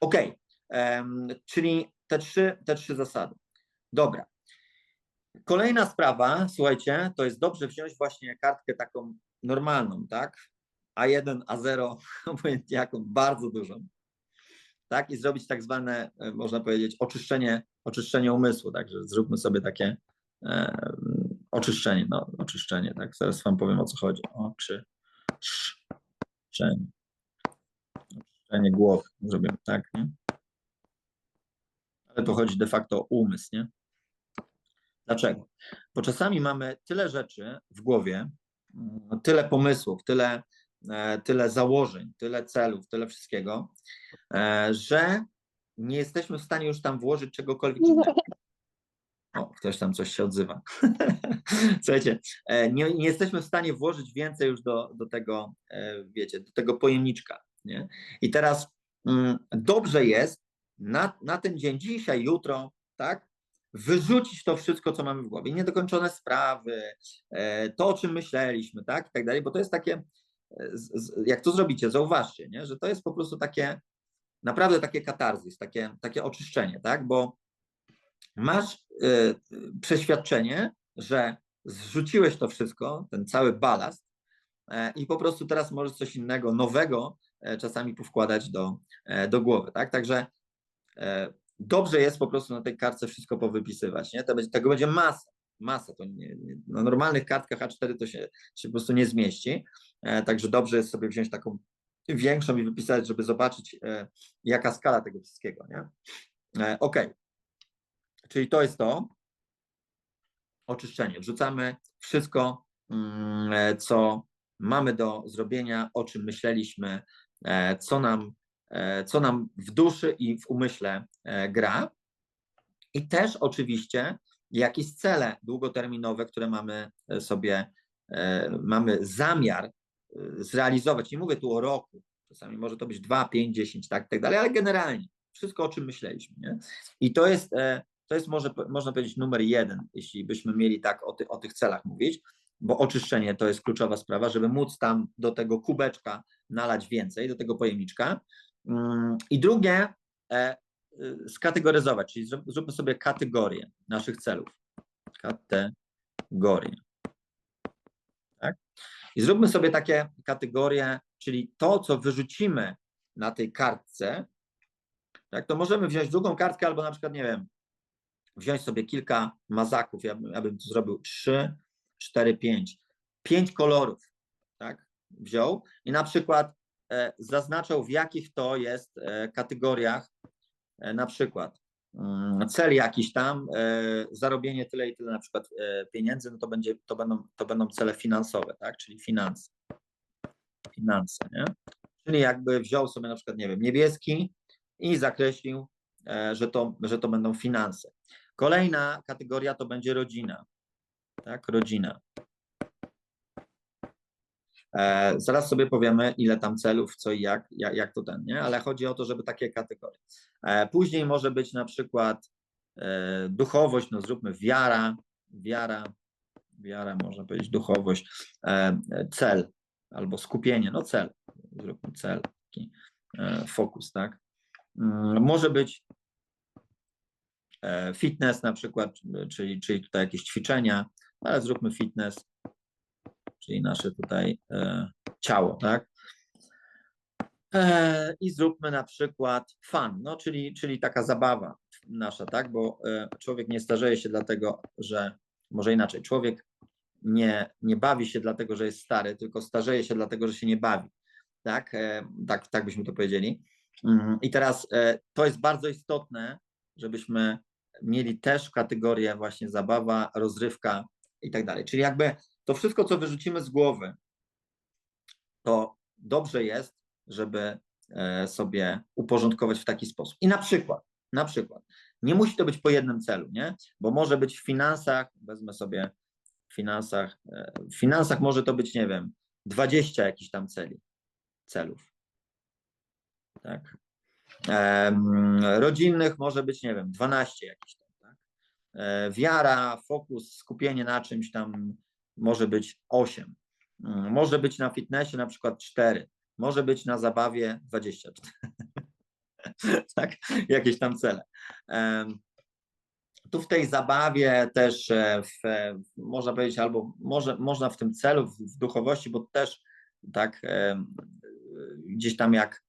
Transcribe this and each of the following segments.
Ok, um, czyli te trzy, te trzy zasady. Dobra. Kolejna sprawa, słuchajcie, to jest dobrze wziąć właśnie kartkę taką normalną, tak? A1, A0, obojętnie jaką, bardzo dużą, tak? I zrobić tak zwane, e, można powiedzieć, oczyszczenie, oczyszczenie umysłu, także zróbmy sobie takie e, oczyszczenie, no, oczyszczenie, tak? Zaraz wam powiem o co chodzi. Oczyszczenie. Oczyszczenie głowy zrobimy, tak, nie? Ale to chodzi de facto o umysł, nie? Dlaczego? Bo czasami mamy tyle rzeczy w głowie, mm, tyle pomysłów, tyle, e, tyle założeń, tyle celów, tyle wszystkiego, e, że nie jesteśmy w stanie już tam włożyć czegokolwiek innego. O, ktoś tam coś się odzywa. Słuchajcie, e, nie, nie, jesteśmy w stanie włożyć więcej już do, do tego, wiecie, do tego pojemniczka. Nie? I teraz mm, dobrze jest na, na ten dzień, dzisiaj, jutro, tak, wyrzucić to wszystko, co mamy w głowie, niedokończone sprawy, e, to, o czym myśleliśmy, tak, i tak dalej, bo to jest takie, e, jak to zrobicie, zauważcie, nie? że to jest po prostu takie, naprawdę takie katarzis, takie, takie oczyszczenie, tak, bo masz y, przeświadczenie, że zrzuciłeś to wszystko, ten cały balast i po prostu teraz możesz coś innego, nowego y, czasami powkładać do, do głowy, tak, także dobrze jest po prostu na tej kartce wszystko powypisywać, nie? Tego będzie masa, masa, to nie, na normalnych kartkach A4 to się, się po prostu nie zmieści, e, także dobrze jest sobie wziąć taką większą i wypisać, żeby zobaczyć e, jaka skala tego wszystkiego, nie? E, ok, czyli to jest to, oczyszczenie, wrzucamy wszystko, mm, e, co mamy do zrobienia, o czym myśleliśmy, e, co nam E, co nam w duszy i w umyśle e, gra. I też oczywiście jakieś cele długoterminowe, które mamy sobie, mamy zamiar zrealizować. Nie mówię tu o roku, czasami może to być 2, 5, 10, tak, tak dalej, ale generalnie wszystko, o czym myśleliśmy. Nie? I to jest, to jest może, można powiedzieć numer jeden, jeśli byśmy mieli tak o, ty, o tych celach mówić, bo oczyszczenie to jest kluczowa sprawa, żeby móc tam do tego kubeczka nalać więcej, do tego pojemniczka, Mm, I drugie, e, y, skategoryzować, czyli zróbmy sobie kategorie naszych celów. Kategorie. Tak? I zróbmy sobie takie kategorie, czyli to, co wyrzucimy na tej kartce, tak, to możemy wziąć drugą kartkę albo na przykład, nie wiem, wziąć sobie kilka mazaków, ja, ja bym zrobił 3, 4, 5, 5 kolorów, tak, wziął i na przykład E, zaznaczał, w jakich to jest e, kategoriach, e, na przykład mm, cel jakiś tam, zarobienie tyle i tyle na przykład pieniędzy, no to, będzie, to, będą, to będą cele finansowe, tak, czyli finanse. Finanse, nie? Czyli jakby wziął sobie na przykład, nie wiem, niebieski i zakreślił, że to, że to będą finanse. Kolejna kategoria to będzie rodzina, tak, rodzina. E, zaraz sobie powiemy, ile tam celów, co i jak, jak, jak to ten, nie? Ale chodzi o to, żeby takie kategorie. E, później może być na przykład e, duchowość, no zróbmy wiara, wiara, wiara, można powiedzieć duchowość, cel albo skupienie, no cel, zróbmy cel, taki fokus, tak? Mm, może być fitness na przykład, czyli, czyli tutaj jakieś ćwiczenia, ale zróbmy fitness, czyli nasze tutaj e, ciało, tak? E, I zróbmy na przykład fun, no, czyli, czyli taka zabawa nasza, tak? Bo e, człowiek nie starzeje się dlatego, że może inaczej, człowiek nie, nie bawi się dlatego, że jest stary, tylko starzeje się dlatego, że się nie bawi. Tak, tak, tak byśmy to powiedzieli. Mhm. I teraz to jest bardzo istotne, żebyśmy mieli też kategorię właśnie zabawa, rozrywka i tak dalej. Czyli jakby to wszystko, co wyrzucimy z głowy, to dobrze jest, żeby e, sobie uporządkować w taki sposób. I na przykład, na przykład, nie musi to być po jednym celu, nie? Bo może być w finansach, wezmę sobie w finansach, e, w finansach może to być, nie wiem, 20 jakichś tam celi, celów. Tak. rodzinnych może być, nie wiem, 12 jakichś tam, wiara, fokus, skupienie na czymś tam, może być 8, mm, może być na fitnessie na przykład 4, może być na zabawie 24. tak? Jakieś tam cele. Tu w tej zabawie też, e, w, można powiedzieć, albo może, można w tym celu, w, w duchowości, bo też tak gdzieś tam jak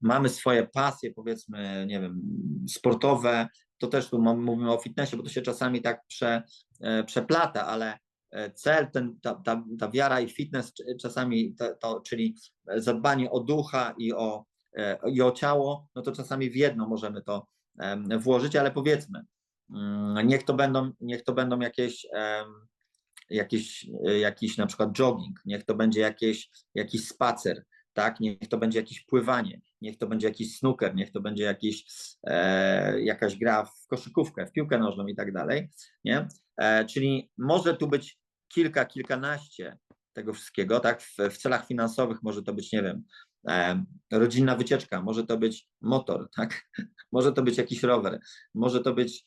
mamy swoje pasje, powiedzmy, nie wiem, sportowe, to też tu mówimy o fitnessie, bo to się czasami tak prze, e, przeplata, ale e, cel, ten, ta, ta, ta wiara i fitness czasami, to, to, czyli zadbanie o ducha i o, e, i o ciało, no to czasami w jedno możemy to włożyć, ale powiedzmy, mm, niech to będą, niech to będą jakieś jakiś, jakiś na przykład jogging, niech to będzie jakieś, jakiś spacer, tak? Niech to będzie jakieś pływanie, niech to będzie jakiś snooker, niech to będzie jakiś, e, jakaś gra w koszykówkę, w piłkę nożną i tak dalej, nie? E, czyli może tu być kilka, kilkanaście tego wszystkiego, tak? W, w celach finansowych może to być, nie wiem, e, rodzinna wycieczka, może to być motor, tak? Może to być jakiś rower, może to być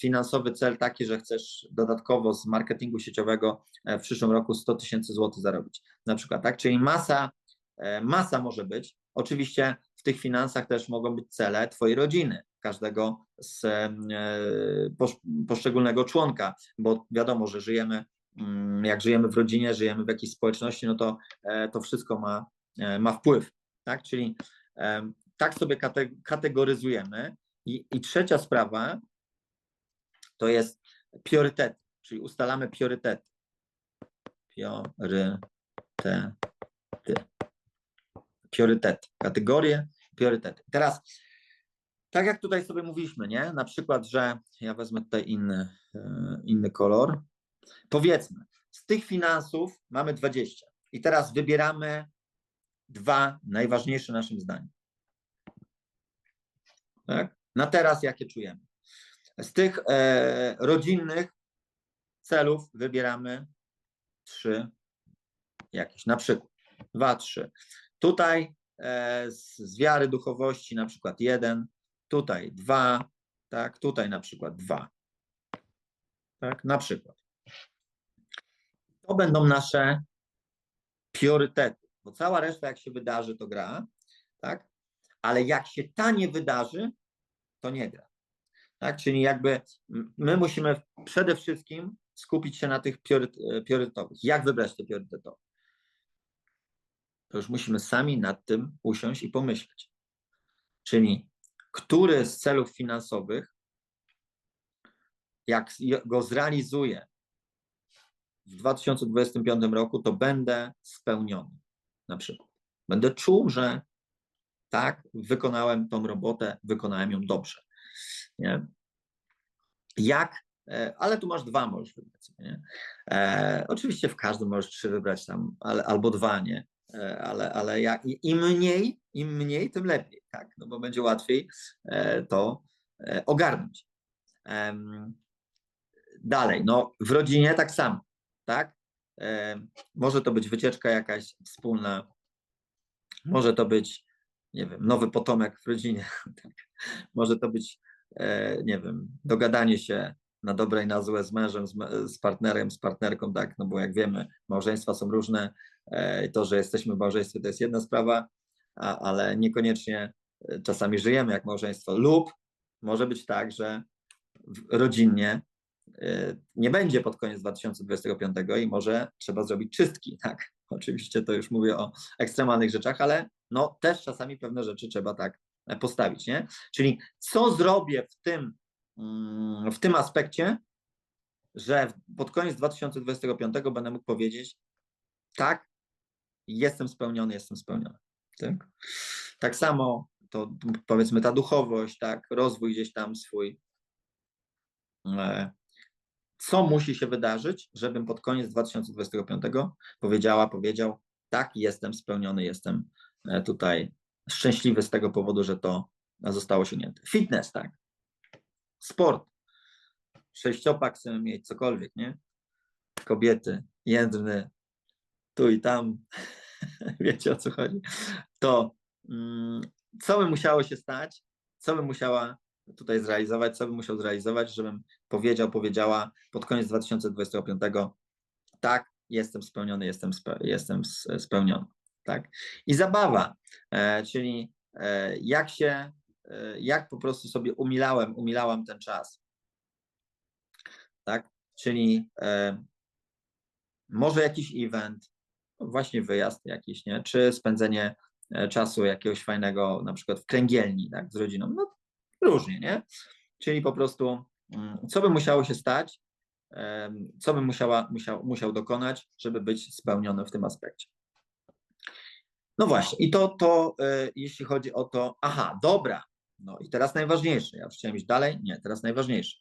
finansowy cel taki, że chcesz dodatkowo z marketingu sieciowego e, w przyszłym roku 100 tysięcy złotych zarobić, na przykład, tak? Czyli masa, e, masa może być. Oczywiście w tych finansach też mogą być cele Twojej rodziny, każdego z e, poszczególnego członka, bo wiadomo, że żyjemy, mm, jak żyjemy w rodzinie, żyjemy w jakiejś społeczności, no to to wszystko ma, ma wpływ, tak? Czyli tak sobie kategoryzujemy i, I trzecia sprawa to jest priorytet, czyli ustalamy priorytety. Priorytety. Priorytety. Kategorie, priorytety. Teraz, tak jak tutaj sobie mówiliśmy, nie? Na przykład, że ja wezmę tutaj inny, e, inny kolor. Powiedzmy, z tych finansów mamy 20 i teraz wybieramy dwa najważniejsze naszym zdaniem. Tak? Na teraz, jakie czujemy. Z tych e, rodzinnych celów wybieramy trzy jakieś, na przykład dwa, trzy. Tutaj e, z, z wiary duchowości na przykład jeden, tutaj dwa, tak, tutaj na przykład dwa. Tak, na przykład. To będą nasze priorytety, bo cała reszta jak się wydarzy, to gra, tak? Ale jak się ta nie wydarzy, to nie gra. Tak? Czyli jakby my musimy przede wszystkim skupić się na tych e, priorytetowych. Jak wybrać te priorytetowe? To już musimy sami nad tym usiąść i pomyśleć. Czyli który z celów finansowych, jak go zrealizuję w 2025 roku, to będę spełniony. Na przykład. Będę czuł, że tak, wykonałem tą robotę, wykonałem ją dobrze. Nie? Jak, e, ale tu masz dwa, możesz wybrać. Nie? E, oczywiście w każdym możesz trzy wybrać tam, ale, albo dwa, nie? E, ale, ale jak, im mniej, im mniej, tym lepiej, tak? No bo będzie łatwiej e, to e, ogarnąć. Dalej, no w rodzinie tak samo, tak? E, może to być wycieczka jakaś wspólna, może to być nie wiem, nowy potomek w rodzinie. Tak. Może to być, e, nie wiem, dogadanie się na dobre i na złe z mężem, z, partnerem, z partnerką, tak, no bo jak wiemy, małżeństwa są różne, e, to, że jesteśmy w małżeństwie to jest jedna sprawa, a, ale niekoniecznie e, czasami żyjemy jak małżeństwo lub może być tak, że rodzinnie nie będzie pod koniec 2025 i może trzeba zrobić czystki, tak, Oczywiście to już mówię o ekstremalnych rzeczach, ale no też czasami pewne rzeczy trzeba tak e, postawić, nie? Czyli co zrobię w tym, mm, w tym aspekcie, że pod koniec 2025 będę mógł powiedzieć, tak, jestem spełniony, jestem spełniony. Tak, tak samo to powiedzmy ta duchowość, tak, rozwój gdzieś tam swój, e, co musi się wydarzyć, żebym pod koniec 2025 powiedziała, powiedział, tak, jestem spełniony, jestem tutaj szczęśliwy z tego powodu, że to zostało osiągnięte. Fitness, tak. Sport. Sześciopak chcemy mieć, cokolwiek, nie? Kobiety, jędrny, tu i tam, wiecie o co chodzi. To mm, co by musiało się stać, co by musiała tutaj zrealizować, co bym musiał zrealizować, żebym powiedział, powiedziała pod koniec 2025, tak, jestem spełniony, jestem, spe, jestem spełniony. Tak? I zabawa, e, czyli e, jak się, e, jak po prostu sobie umilałem, umilałam ten czas. Tak? Czyli może jakiś event, właśnie wyjazd jakiś, nie? Czy spędzenie czasu jakiegoś fajnego, na przykład w kręgielni, tak, z rodziną. No różnie, nie? Czyli po prostu, mm, co by musiało się stać, co by musiała, musiał, musiał dokonać, żeby być spełniony w tym aspekcie. No właśnie, i to, to e, jeśli chodzi o to, aha, dobra, no i teraz najważniejsze, ja chciałem iść dalej, nie, teraz najważniejsze.